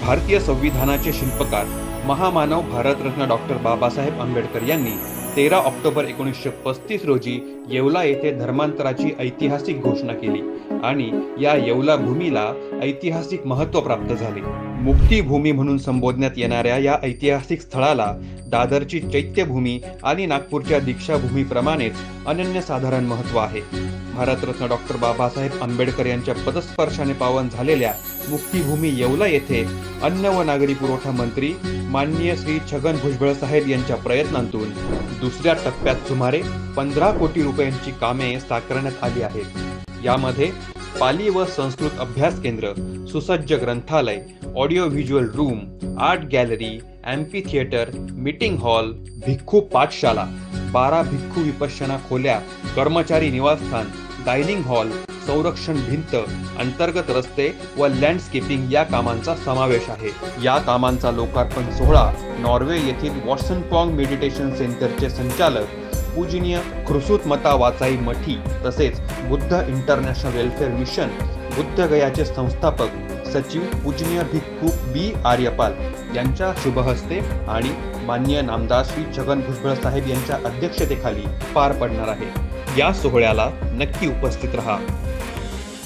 भारतीय संविधानाचे शिल्पकार महामानव भारतरत्न डॉक्टर बाबासाहेब आंबेडकर यांनी तेरा ऑक्टोबर एकोणीसशे पस्तीस रोजी येवला येथे धर्मांतराची ऐतिहासिक घोषणा केली आणि या येवला भूमीला ऐतिहासिक महत्त्व प्राप्त झाले. मुक्तीभूमी म्हणून संबोधण्यात येणाऱ्या या ऐतिहासिक स्थळाला दादरची चैत्यभूमी आणि नागपूरच्या दीक्षाभूमीप्रमाणेच अनन्यसाधारण महत्त्व आहे. भारतरत्न डॉक्टर बाबासाहेब आंबेडकर यांच्या पदस्पर्शाने पावन झालेल्या मुक्तीभूमी येवला येथे अन्न व नागरी पुरवठा मंत्री माननीय श्री छगन भुजबळ साहेब यांच्या प्रयत्नांतून दुसऱ्या टप्प्यात सुमारे पंधरा कोटी रुपयांची कामे साकारण्यात आली आहेत. यामध्ये पाली व संस्कृत अभ्यास केंद्र सुसज्ज ग्रंथालय audio visual room art gallery amphitheatre meeting hall भिक्खू पाठशाला बारा भिक्खू विपश्यना खोल्या कर्मचारी निवासस्थान डायनिंग हॉल संरक्षण भिंत अंतर्गत रस्ते व लँडस्केपिंग या कामांचा समावेश आहे. या कामांचा लोकार्पण सोहळा नॉर्वे येथील वॉटसन पॉंग मेडिटेशन सेंटरचे संचालक पूजनीय खुरसूत मता वाचाई मठी तसेच बुद्ध इंटरनॅशनल वेलफेअर मिशन बुद्धगयाचे संस्थापक सचिव पूजनीय भिक्खू बी. आर्यपाल यांच्या शुभहस्ते आणि मान्य नामदार श्री छगन भुजबळ साहेब यांच्या अध्यक्षतेखाली पार पडणार आहे. या सोहळ्याला नक्की उपस्थित रहा.